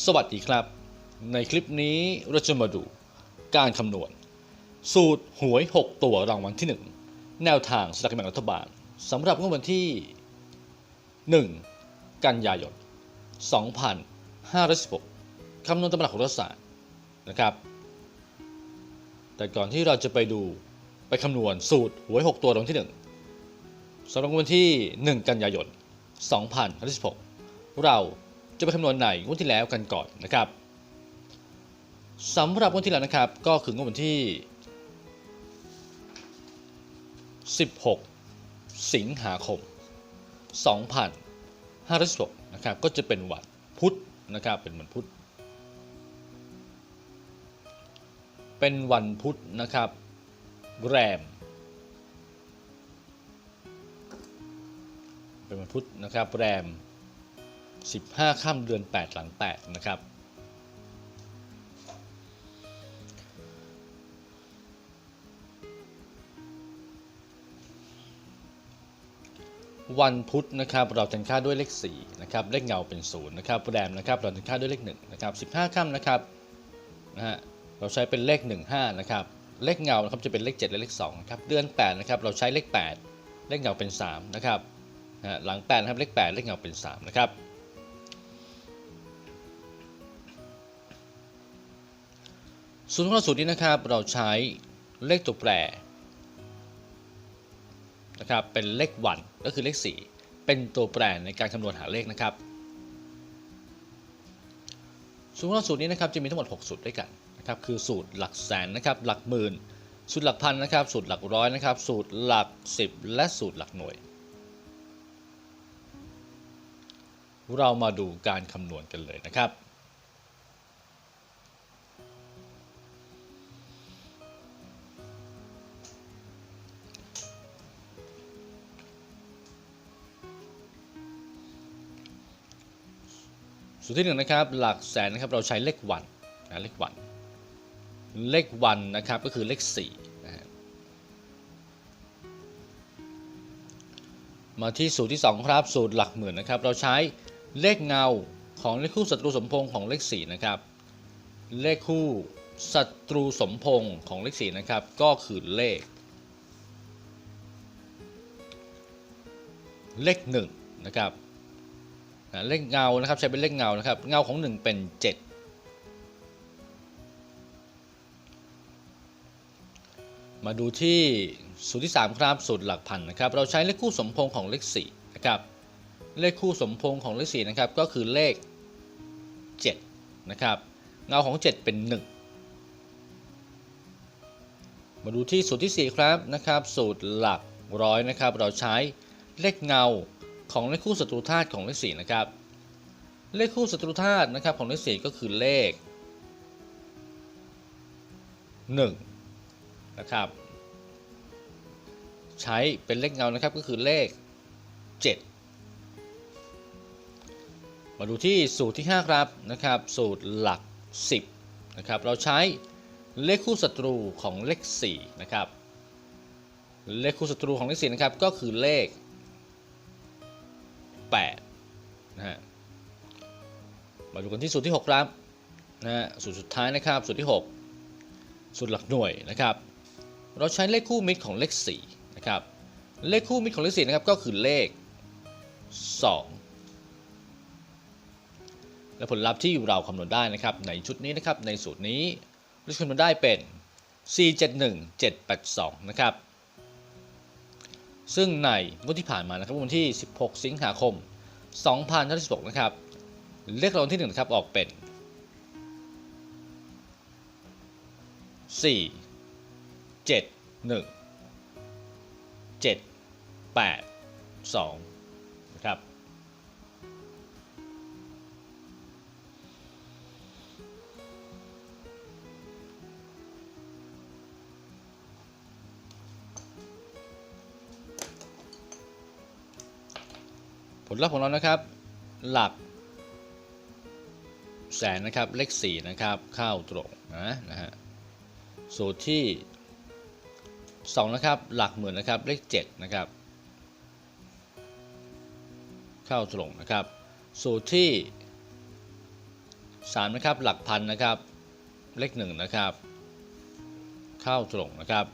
สวัสดีครับ ในคลิปนี้เราจะมาดูการคำนวณ สูตรหวย 6 ตัวรางวัลที่ 1 แนวทางสลากกินแบ่งรัฐบาลสำหรับงวดวันที่ 1 กันยายน 2516 คำนวณตำราของรัฐศาสตร์นะครับ แต่ก่อนที่เราจะไปดูไปคำนวณสูตรหวย 6 ตัวรางวัลที่ 1สำหรับงวดวันที่ 1 กันยายน 2516 เรา จะไปคำนวณในงวดที่แล้วกันก่อนนะครับสำหรับงวดที่แล้วนะครับก็คืองวดวันที่ 16 สิงหาคม 2516นะครับก็จะเป็นวันพุธนะครับเป็นวันพุธเป็นวันพุธนะครับ แรม เป็นวันพุธนะครับแรม 15ค่ำเดือน 8 หลัง 8 นะครับ วันพุธนะครับเราจะค่าด้วยเลข4นะครับเลขเงาเป็น0นะครับแรมนะครับเราจะค่าด้วยเลข1นะครับ15ค่ำนะครับนะฮะเราใช้เป็นเลข 15นะครับเลขเงานะครับจะเป็นเลข 7 และเลข2นะครับเดือน8นะครับเราใช้เลข 8 เลขเงาเป็น3นะครับหลัง8นะครับเลข 8 เลขเงาเป็น3นะครับ สูตรของเราสูตรนี้นะครับเราใช้เลขตัวแปรนะครับเป็นเลขวันก็คือเลข 4 เป็นตัวแปรในการคำนวณหาเลขนะครับสูตรของเราสูตรนี้นะครับจะมีทั้งหมด 6 สูตรด้วยกันนะครับคือสูตรหลักแสนนะครับหลักหมื่นสูตรหลักพันนะครับสูตรหลักร้อยนะครับสูตรหลัก 10 และสูตรหลักหน่วย เรามาดูการคำนวณกันเลยนะครับ สูตรที่หนึ่งนะครับหลักแสนนะครับเราใช้เลขวันนะเลขวัน เลขวันนะครับก็คือเลข4นะฮะมาที่สูตรที่ 2 ครับสูตรหลักหมื่นนะครับเราใช้เลขเงาของเลขคู่ศัตรูสมพงษ์ของเลข4นะครับเลขคู่ศัตรูสมพงษ์ของเลข4นะครับก็คือเลข เลข1นะครับ นะเลขเงานะครับใช้เป็นเลขเงานะครับเงาของ 1 เป็น 7 มาดูที่สูตรที่ 3 ครับสูตรหลักพันนะครับเราใช้เลขคู่สมพงของเลข4นะครับเลขคู่สมพงของเลข4นะครับก็คือเลข7นะครับเงาของ 7 เป็น 1มาดูที่สูตรที่ 4 ครับนะครับ สูตรหลักร้อยนะครับ เราใช้เลขเงา ของเลขคู่ศัตรูธาตุของเลข4นะครับ เลขคู่ศัตรูธาตุนะครับของเลข4ก็คือเลข 1 นะครับ ใช้เป็นเลขเงานะครับก็คือเลข 7 มาดูที่สูตรที่ 5 ครับนะครับ สูตรหลัก 10 นะครับ เราใช้เลขคู่ศัตรูของเลข4นะครับเลขคู่ศัตรูของเลข4นะครับก็คือเลข 8นะฮะมาดูกันที่สูตรที่ 6 ครับนะฮะสูตรสุดท้ายนะครับสูตรที่ 6 สูตรหลักหน่วยนะครับ เราใช้เลขคู่มิตรของเลข4นะครับเลขคู่มิตรของเลข4นะครับก็คือเลข 2 และผลลัพธ์ที่เราคำนวณได้นะครับในชุดนี้นะครับในสูตรนี้เราคำนวณได้เป็น 471782 นะครับ ซึ่งในงวดที่ผ่านมานะครับวันที่ 16 สิงหาคม 2016นะครับเลขรางวัลที่1นะครับออกเป็น 4 7 1 7 8 2 ลลัพธ์ของเรานะครับ หลัก แสนนะครับเลข4นะครับเข้าตรงนะนะฮะสูตรที่2นะครับหลักหมื่นนะครับเลข7นะครับเข้าตรงนะครับ สูตรที่3นะครับหลักพันนะครับเลข1นะครับเข้าตรงนะครับ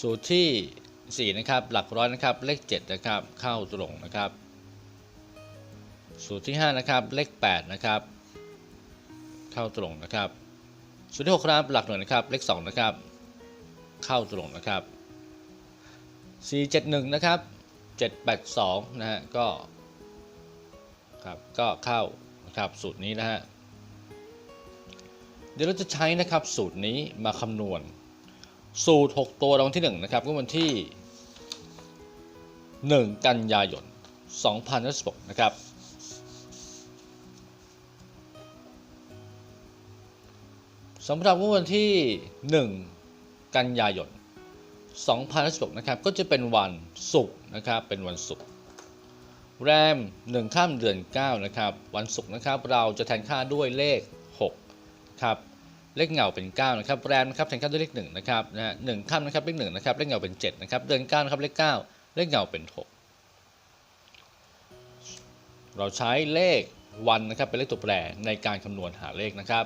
สูตรที่ 4นะครับหลักร้อยนะครับเลข7นะครับเข้าตรงนะครับสูตรที่ 5 นะครับ เลข 8 นะครับ เข้าตรงนะครับสูตรที่ 6 ครับ หลักหน่วยนะครับ เลข 2 นะครับ เข้าตรงนะครับ 471 นะครับ 782 นะฮะ ก็ ครับ ก็เข้านะครับ สูตรนี้นะฮะ เดี๋ยวเราจะใช้นะครับ สูตรนี้มาคำนวณ สูตร 6 ตัวรางวัลที่ 1 นะครับก็วันที่ 1 กันยายน2016นะครับ สำหรับวดวันที่ 1 กันยายน2016นะครับ ก็จะเป็นวันศุกร์นะครับ เป็นวันศุกร์แรม 1 ข้ามเดือน 9 นะครับ วันศุกร์นะครับ เราจะแทนค่าด้วยเลข 6 ครับ เลขเงาเป็น 9 นะครับ แรมนะครับ แทนค่าด้วยเลข 1 นะครับนะฮะหนึ่งข้ามนะครับ เลข 1 นะครับ เลขเงาเป็น 7 นะครับ เดือน 9 นะครับ เลข 9 เลขเงาเป็น 6 เราใช้เลขวันนะครับเป็นเลขตัวแปรในการคำนวณหาเลขนะครับ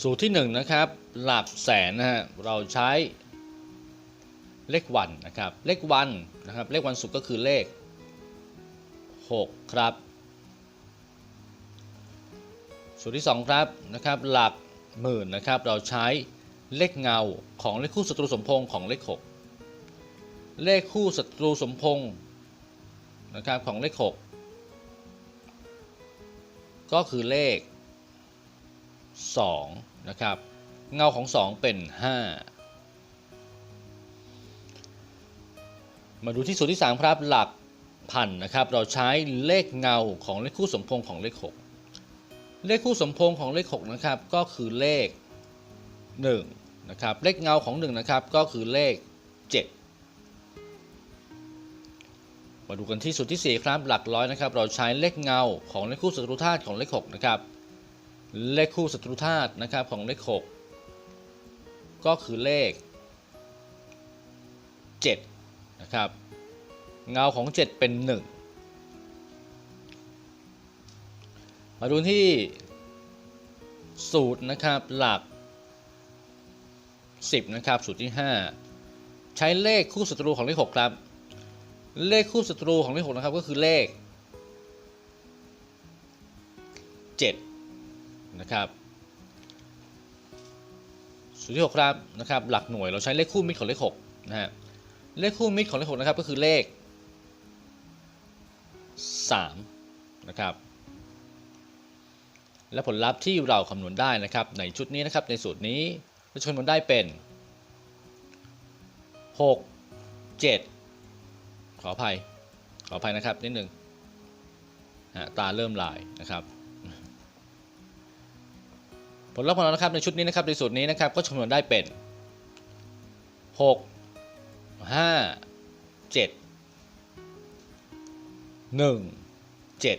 สูตรที่ 1 นะครับ หลักแสนนะฮะเราใช้เลขวันนะครับ เลขวันนะครับ เลขวันศุกร์ก็คือเลข 6 ครับสูตรที่ 2 ครับนะครับหลักหมื่นนะครับเราใช้เลขเงาของเลขคู่ศัตรูสมพงของเลข 6 เลขคู่ศัตรูสมพงนะครับของเลข 6 ก็คือเลข 2 นะครับ เงาของ 2 เป็น 5 มาดูที่สูตรที่ 3 ครับหลัก พันนะครับ เราใช้เลขเงาของเลขคู่สมพงของเลข 6 เลขคู่สมพงของเลข6นะครับก็คือเลข1นะครับเลขเงาของ1นะครับก็คือเลข 7 มาดูกันที่สูตรที่ 4 ครับหลักร้อยนะครับ เราใช้เลขเงาของเลขคู่ศัตรูธาตุของเลข6นะครับเลขคู่ศัตรูธาตุนะครับของเลข 6 ก็คือเลข 7 นะครับ เงาของ 7 เป็น 1 มาดูที่สูตรนะครับหลัก 10 นะครับ สูตรที่ 5 ใช้เลขคู่ศัตรูของเลข 6 ครับ เลขคู่ศัตรูของเลข 6 นะครับ ก็คือเลข 7 นะครับสูตรที่ 6 ครับนะครับหลักหน่วยเราใช้เลขคู่มิตรของเลข6นะฮะเลขคู่มิตรของเลข 6 นะครับ ก็คือเลข 3นะครับและผลลัพธ์ที่เราคำนวณได้นะครับ ในชุดนี้นะครับในสูตรนี้เราคำนวณได้เป็น 6 7 ขออภัย ขออภัยนะครับนิดหนึ่งฮะตาเริ่มลายนะครับ ผลลัพธ์ของเรานะครับในชุดนี้นะครับในสูตรนี้นะครับก็คำนวณได้เป็น 6 5 7 1 7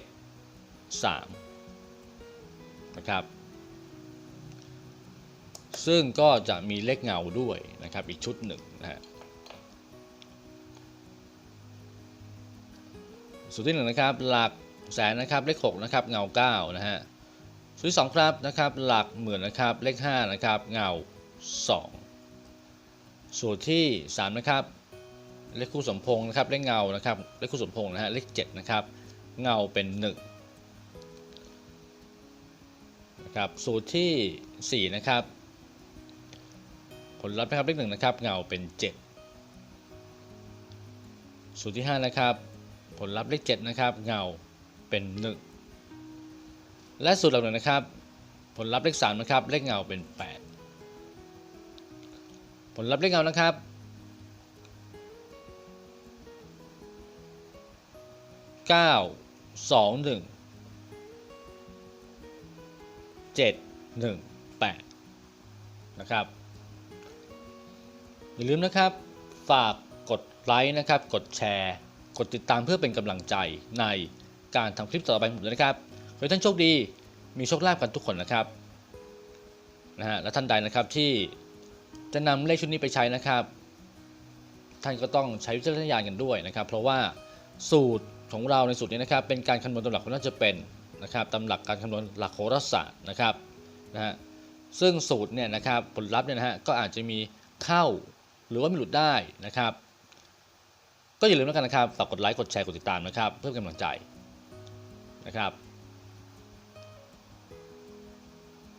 3 นะครับ ซึ่งก็จะมีเลขเงาด้วยนะครับอีกชุดหนึ่งนะฮะสูตรที่หนึ่งนะครับหลักแสนนะครับเลข6นะครับเงา9นะฮะสูตรที่สองครับนะครับหลักหมื่นนะครับเลข5นะครับเงา 2 สูตรที่3นะครับ เลขคู่สมพงษ์นะครับเลขเงานะครับเลขคู่สมพงษ์นะฮะเลข7นะครับเงาเป็น1นะครับสูตรที่ 4 นะครับ ผลลัพธ์นะครับเลข1นะครับเงาเป็น 7 สูตรที่ 5 นะครับ ผลลัพธ์เลข7นะครับเงาเป็น 1 และสูตรหลักหน่วยนะครับ ผลลัพธ์เลข3นะครับเลขเงาเป็น 8 ผลลัพธ์เลขเงานะครับ 9 2 1 7 1 8นะครับ อย่าลืมนะครับ ฝากกดไลค์นะครับ กดแชร์ กดติดตามเพื่อเป็นกำลังใจในการทำคลิปต่อไปของผมด้วยนะครับขอให้ท่านโชคดีมีโชคลาภกันทุกคนนะครับนะฮะและท่านใดนะครับที่จะนำเลขชุดนี้ไปใช้นะครับ ท่านก็ต้องใช้วิจารณญาณกันด้วยนะครับ เพราะว่าสูตร ของเราในสูตรนี้นะครับเป็นการคำนวณตามหลักของน่าจะเป็นนะครับตามหลักการคำนวณหลักโหราศาสตร์นะครับนะฮะซึ่งสูตรเนี่ยนะครับผลลัพธ์เนี่ยนะฮะก็อาจจะมีเข้าหรือว่าไม่หลุดได้นะครับ ก็อย่าลืมแล้วกันนะครับฝากกดไลค์กดแชร์กดติดตามนะครับ เพื่อเป็นกำลังใจนะครับ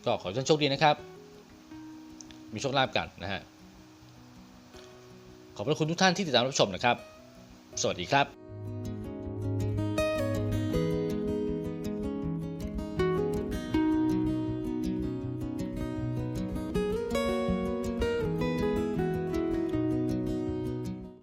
ก็ขอให้ท่านโชคดีนะครับ มีโชคลาภกันนะฮะขอบพระคุณทุกท่านที่ติดตามรับชมนะครับ สวัสดีครับ